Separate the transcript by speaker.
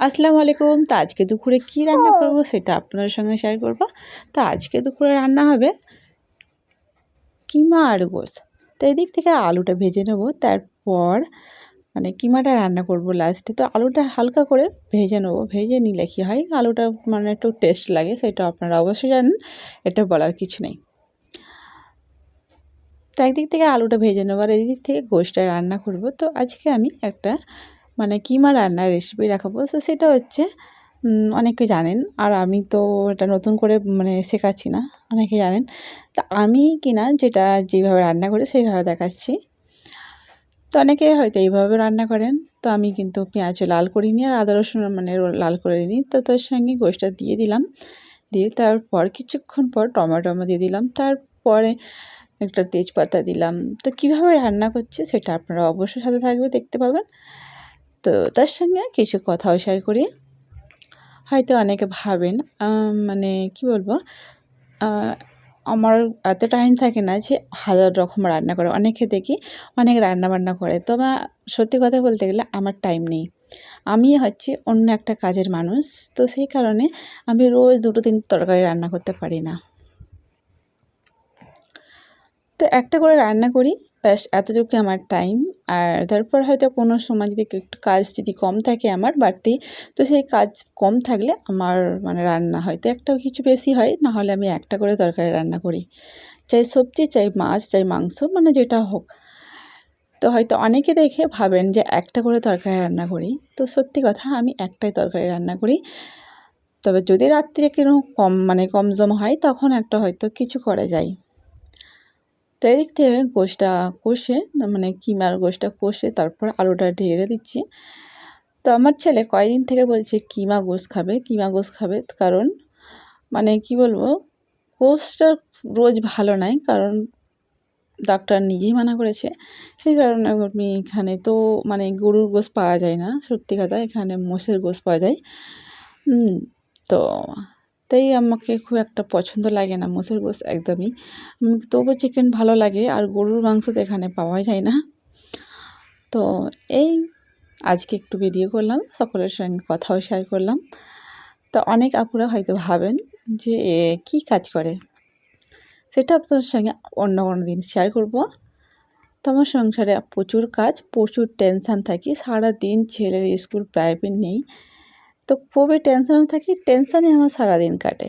Speaker 1: আসসালামু আলাইকুম। তো আজকে দুপুরে কী রান্না করব সেটা আপনার সঙ্গে শেয়ার করব। তো আজকে দুপুরে রান্না হবে কিমা আর গোস। তো এদিক থেকে আলুটা ভেজে নেব। তারপর মানে কিমাটা রান্না করব লাস্টে তো আলুটা হালকা করে ভেজে নেব। ভেজে নিলে কী হয় আলুটা মানে একটু টেস্ট লাগে সেটা আপনারা অবশ্যই জানেন এটা বলার কিছু নেই। তো একদিক থেকে আলুটা ভেজে নেব। আর এদিক থেকে গোশটা রান্না করব। তো আজকে আমি একটা মানে কিমা রান্নার রেসিপি দেখাবো। তো সেটা হচ্ছে অনেকে জানেন, আর আমি তো এটা নতুন করে মানে শেখাচ্ছি না, অনেকে জানেন। তা আমি কিনা যেটা যেভাবে রান্না করে সেইভাবে দেখাচ্ছি। তো অনেকে হয়তো এইভাবে রান্না করেন, তো আমি কিন্তু পেঁয়াজ লাল করিনি আর আদা রসুন মানে লাল করে নিই তো তার সঙ্গে গোষ্ঠটা দিয়ে দিলাম। দিয়ে তারপর কিছুক্ষণ পর টমেটো দিয়ে দিলাম। তারপরে একটা তেজপাতা দিলাম। তো কীভাবে রান্না করছে সেটা আপনারা অবশ্যই সাথে থাকবে, দেখতে পাবেন। তো তার সঙ্গে কিছু কথাও শেয়ার করি। হয়তো অনেকে ভাবেন মানে কি বলব আমার এত টাইম থাকে না যে হাজার রকম রান্না করে। অনেকে দেখি অনেক রান্না বান্না করে। তবে সত্যি কথা বলতে গেলে আমার টাইম নেই। আমি হচ্ছে অন্য একটা কাজের মানুষ, তো সেই কারণে আমি রোজ দুটো, তিন তরকারি রান্না করতে পারি না। তো একটা করে রান্না করি, ব্যাস এতটুকু আমার টাইম আর তারপর হয়তো কোনো সময় যদি একটু কাজ যদি কম থাকে আমার বাড়তি, তো সেই কাজ কম থাকলে আমার মানে রান্না হয়তো একটা কিছু বেশি হয়, না হলে আমি একটা করে তরকারি রান্না করি। চাই সবজি, চাই মাছ, চাই মাংস মানে যেটা হোক। তো হয়তো অনেকে দেখে ভাবেন যে একটা করে তরকারি রান্না করি। তো সত্যি কথা, আমি একটাই তরকারি রান্না করি। তবে যদি রাত্রে কোনো কম মানে কম জম হয়, তখন একটা হয়তো কিছু করা যায়। তো এদিক থেকে গোশটা কষে মানে কিমার গোশটা কষে তারপর আলুটা ঢেলে দিচ্ছি। তো আমার ছেলে কয়েকদিন থেকে বলছে কিমা গোশ খাবে, কিমা গোশ খাবে। কারণ মানে কি বলব, গোশটা রোজ ভালো নয় কারণ ডাক্তার নিজেই মানা করেছে। সেই কারণে আমি এখানে তো মানে গরুর গোশ পাওয়া যায় না, সত্যি কথা, এখানে মোষের গোশ পাওয়া যায়। তো তাই আমাকে খুব একটা পছন্দ লাগে না মোষের গোশ একদমই। তবু চিকেন ভালো লাগে আর গরুর মাংস তো এখানে পাওয়া যায় না। তো এই আজকে একটু ভিডিও করলাম, সকলের সঙ্গে কথাও শেয়ার করলাম। তো অনেক আপুরা হয়তো ভাবেন যে কি কাজ করে। সেটা আপনার সঙ্গে অন্য কোনো দিন শেয়ার করব। তো আমার সংসারে প্রচুর কাজ, প্রচুর টেনশান থাকি সারা দিন ছেলের স্কুল প্রাইভেট নেই। তো খুবই টেনশনে থাকি টেনশানে আমার সারাদিন কাটে।